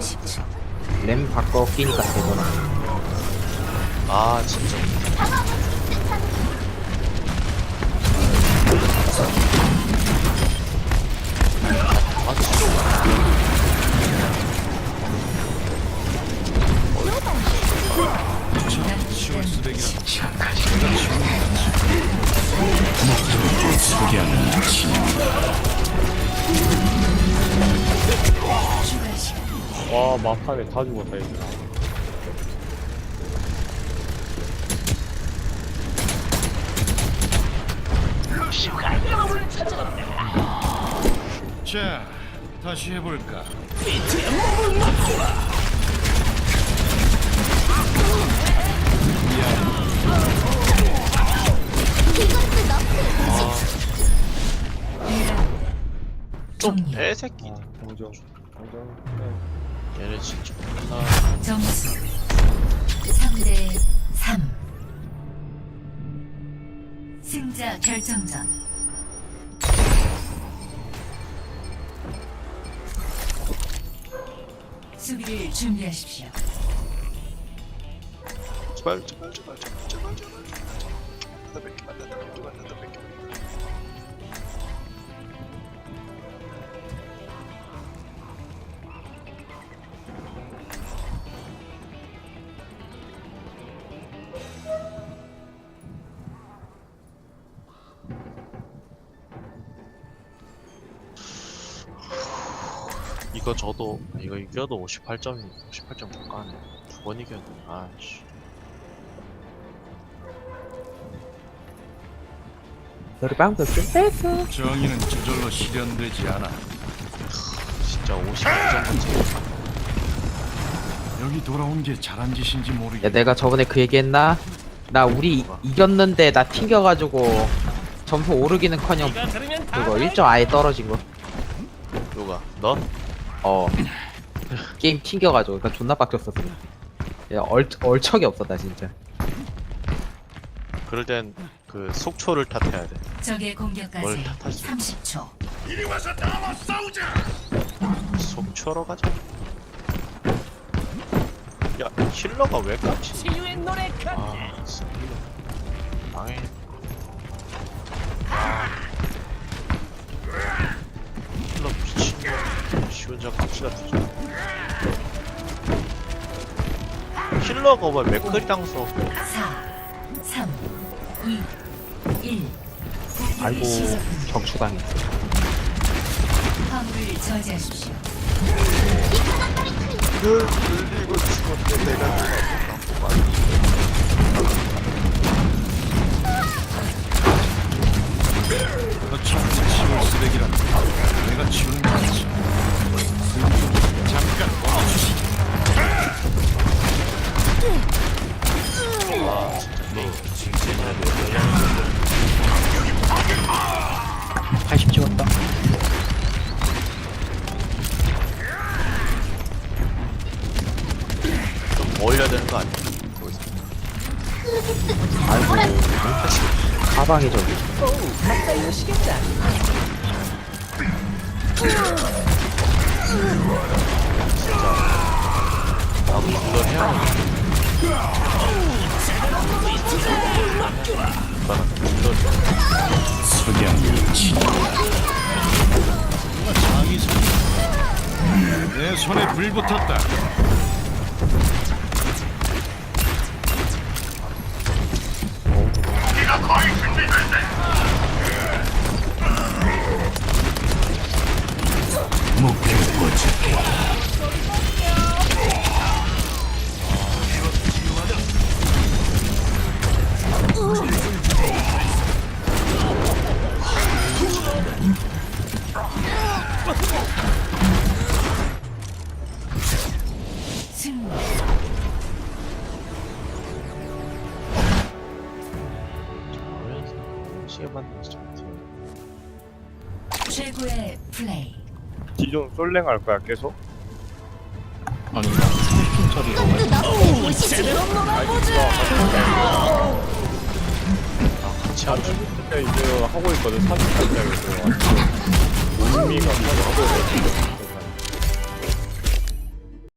30초. 램 바꿔 끼니까 되구나. 아 진짜 아 진짜 와 막판에 다 죽었다 얘들아 자, 다시 해볼까? 좀 종료. 애새끼 아 정정 정정 네. 얘네 진짜 아, 점수 3대 3. 승자 결정전. 수비를 준비하십시오. 제발 제발 제발 제발 제발 제발 나 뺏기 만나 나 뺏기 만나 나 뺏기 이거 저도 이거 이겨도 58점 58점 못 가네 두 번 이겼네 아씨 너리 빵도 뺐어. 정의는 저절로 실현되지 않아. 진짜 59점까지 여기 돌아온 게 잘한 짓인지 야 모르겠. 내가 저번에 그 얘기했나? 나 우리 이- 이겼는데 나 튕겨가지고 점수 오르기는커녕 그거 1점 아예 떨어진 거. 누가 너? 어. 게임 튕겨가지고 그러니까 존나 빡쳤었어. 야 얼, 얼척이 나 진짜. 그럴 땐 그 속초를 탓해야 돼 적의 뭘 공격까지 수 30초. 속초로 가자 야 힐러가 왜 깝치 아 진짜 힐러 망해 혼자 깝치다 뒤져 힐러가 왜 맥클이 당서 4, 3, 2, 1. 아이고 적추당했어. 화물을 저지하십시오. 늘 들리고 죽었는데 내가 거참 치울 쓰레기란 내가 치우는 거지. 잠깐 멈추시. 80 찍었다. 좀 올려야 되는 거 아니야? 아이고 저기. 나도 이거 해야. 내 손에 불 붙었다. 받는 거 좋지. 최고의 플레이. 기존 솔랭 할 거야 계속? 아니 30분 처리로. 같이 하자. 근데 이제 하고 있거든 40살짜리에서 의미가 하고 있거든